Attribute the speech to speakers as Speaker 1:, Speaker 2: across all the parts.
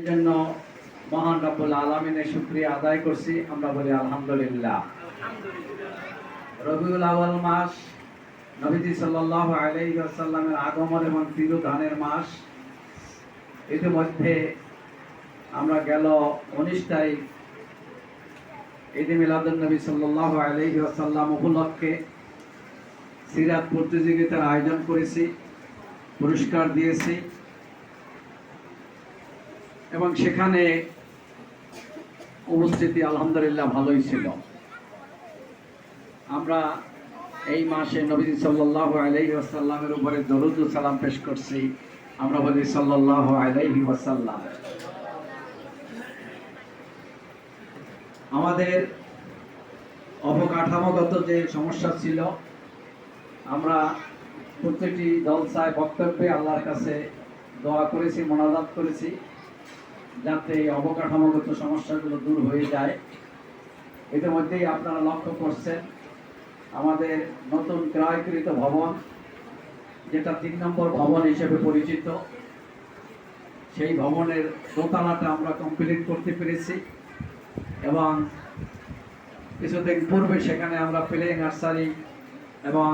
Speaker 1: এই জন্য মহান রব্বুল আলমিনের শুক্রিয়া আদায় করছি। আমরা বলি আলহামদুলিল্লাহ। রবিউল আওয়াল মাস নবীজি সাল্লাহ আলাইসাল্লামের আগমন এবং তিরুধানের মাস। ইতিমধ্যে আমরা গেল উনিশ তারিখ ঈদে মিলাদুল নবী সাল্লাহ আলাইসাল্লাম উপলক্ষে সিরাত প্রতিযোগিতার আয়োজন করেছি পুরস্কার দিয়েছি। এবং সেখানে উপস্থিতি আলহামদুলিল্লাহ ভালোই ছিল। আমরা এই মাসে নবী সাল্লাহ আলাইহি ওয়াসাল্লামের উপরে দরুদ সালাম পেশ করছি। আমরা বলি সাল্লাহ আলাইহি ওয়াসাল্লাম। আমাদের অবকাঠামোগত যে সমস্যা ছিল, আমরা প্রত্যেকটি দলসায় বক্তব্যে আল্লাহর কাছে দোয়া করেছি, মোনাজাত করেছি। যাতে অবকাঠামোগত সমস্যাগুলো দূর হয়ে যায়। ইতিমধ্যেই আপনারা লক্ষ্য করছেন, আমাদের নতুন ক্রয়কৃত ভবন, যেটা তিন নম্বর ভবন হিসেবে পরিচিত। সেই ভবনের দোতলাটা আমরা কমপ্লিট করতে পেরেছি এবং কিছুদিন পূর্বে সেখানে আমরা প্লে নার্সারি এবং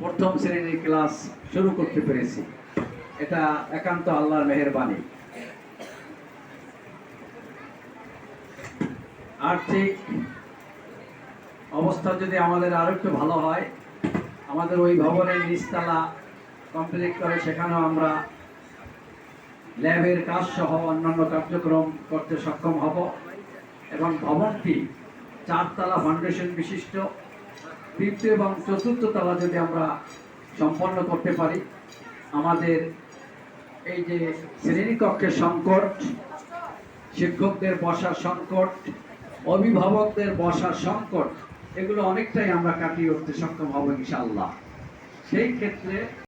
Speaker 1: প্রথম শ্রেণির ক্লাস শুরু করতে পেরেছি। এটা একান্ত আল্লাহর মেহেরবানি। আর্থিক অবস্থা যদি আমাদের আরও একটু ভালো হয়, আমাদের ওই ভবনের নিচতলা কমপ্লিট করে সেখানেও আমরা ল্যাবের কাজ সহ অন্যান্য কার্যক্রম করতে সক্ষম হব এবং ভবনটি চারতলা ফাউন্ডেশন বিশিষ্ট। তৃতীয় এবং চতুর্থ তলা যদি আমরা সম্পন্ন করতে পারি, আমাদের এই যে শ্রেণীকক্ষের সংকট, শিক্ষকদের বসার সংকট অভিভাবকদের বসার সংকট এগুলো অনেকটাই আমরা কাটিয়ে উঠতে সক্ষম হব ইনশাআল্লাহ। সেই ক্ষেত্রে